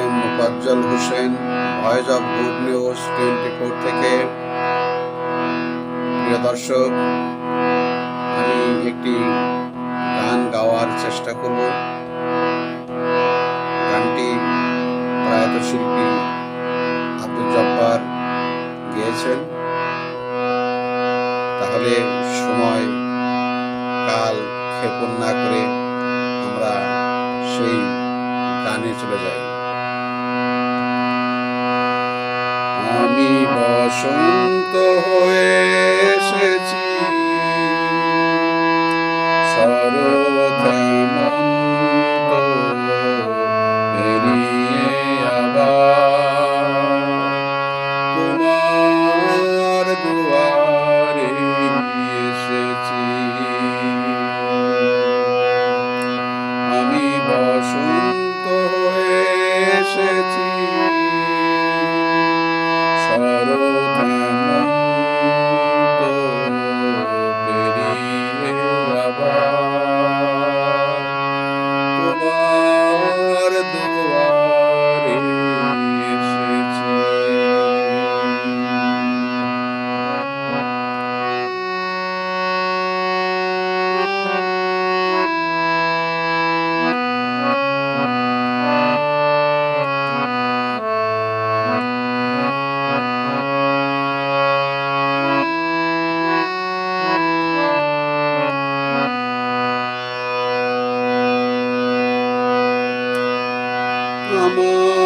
M Mufazzal Hossain Voice of Good News twenty four থেকে। প্রিয় দর্শক, আমি একটি গান গাওয়ার চেষ্টা করব। গানটি প্রয়াত শিল্পী আব্দুল জব্বার গেয়েছেন। তাহলে সময়, কাল ক্ষেপণ না করে আমরা সেই গানে চলে যাই। বসন্ত হয়ে আমার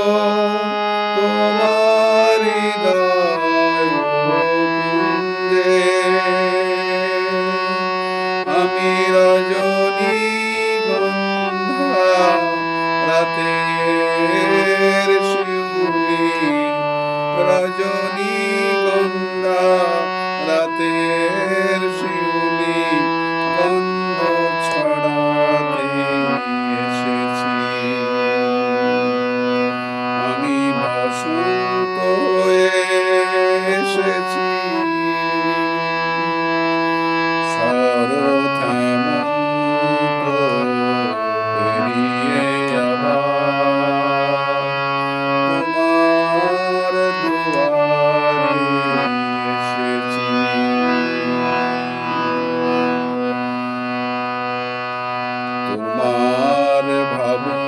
Senhor. তোমার ভাবনা